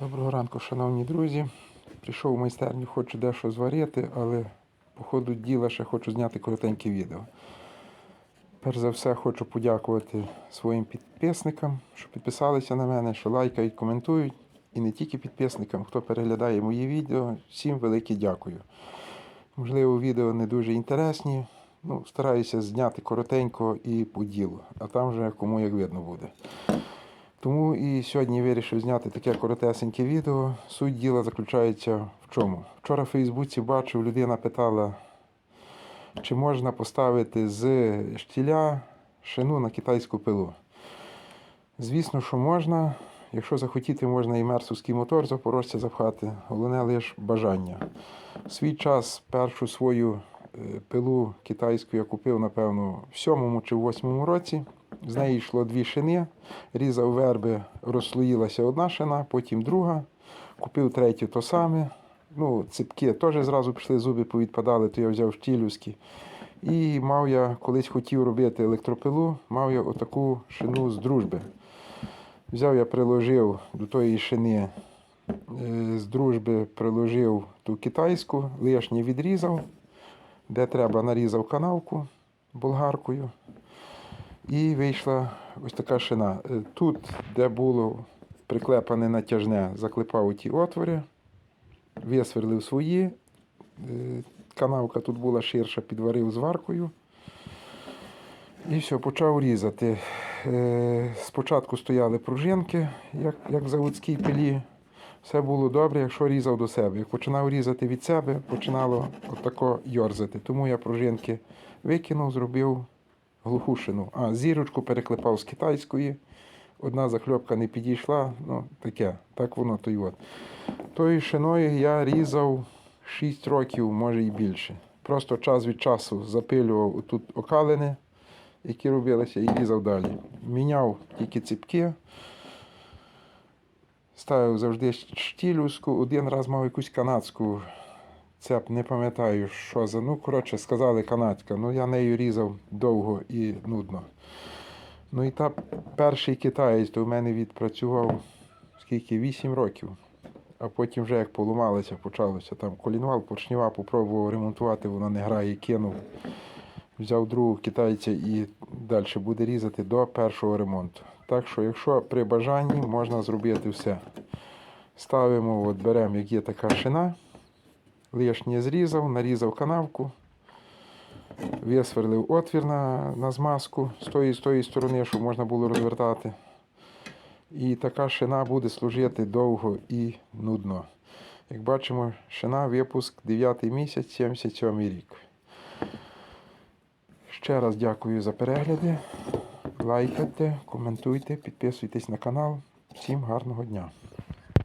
Доброго ранку, шановні друзі. Прийшов в майстерню, хочу дещо зварити, але по ходу діла ще хочу зняти коротеньке відео. Перш за все, хочу подякувати своїм підписникам, що підписалися на мене, що лайкають, коментують. І не тільки підписникам, хто переглядає мої відео. Всім велике дякую. Можливо, відео не дуже інтересні. Ну, стараюся зняти коротенько і по ділу, а там вже кому як видно буде. Тому і сьогодні вирішив зняти таке коротесеньке відео. Суть діла заключається в чому? Вчора в Фейсбуці бачив, людина питала, чи можна поставити з штіля шину на китайську пилу. Звісно, що можна. Якщо захотіти, можна і мерсовський мотор запорожця запхати. Головне лише бажання. В свій час першу свою е, пилу китайську я купив, напевно, в сьомому чи восьмому році. З неї йшло дві шини, різав верби, розслоїлася одна шина, потім друга. Купив третю то саме. Ну, ципки теж зразу пішли, зуби повідпадали, то я взяв штілівські. І мав я, колись хотів робити електропилу, мав я отаку шину з дружби. Взяв я, приложив до тої шини е, з дружби, приложив ту китайську, лишнє відрізав, де треба нарізав канавку болгаркою. І вийшла ось така шина. Е, Тут, де було приклепане натяжне, заклепав ті отвори, висверлив свої. Е, Канавка тут була ширша, підварив зваркою. І все, почав різати. Е, Спочатку стояли пружинки, як, як в заводській пилі. Все було добре, якщо різав до себе. Як починав різати від себе, починало отако йорзати. Тому я пружинки викинув, зробив глуху шину. А зірочку переклепав з китайської. Одна закльопка не підійшла, ну таке, так воно то й от. Тою шиною я різав 6 років, може і більше. Просто час від часу запилював тут окалини, які робилися, і різав далі. Міняв тільки ціпки. Ставив завжди штілюську, один раз мав якусь канадську цеп, не пам'ятаю, що за. Ну, коротше, сказали канадська. Ну, я нею різав довго і нудно. Ну і та перший китаєць то в мене відпрацював скільки? 8 років. А потім вже як поламалося, почалося там колінвал, поршнева, попробував ремонтувати, вона не грає, кинув. Взяв другого китайця і далі буде різати до першого ремонту. Так що, якщо при бажанні, можна зробити все. Ставимо, от беремо, як є така шина, лишнє зрізав, нарізав канавку, висверлив отвір на, на змазку з тої, з тої сторони, щоб можна було розвертати. І така шина буде служити довго і нудно. Як бачимо, шина випуск 9 місяць, 77 рік. Ще раз дякую за перегляди. Лайкайте, коментуйте, підписуйтесь на канал. Всім гарного дня!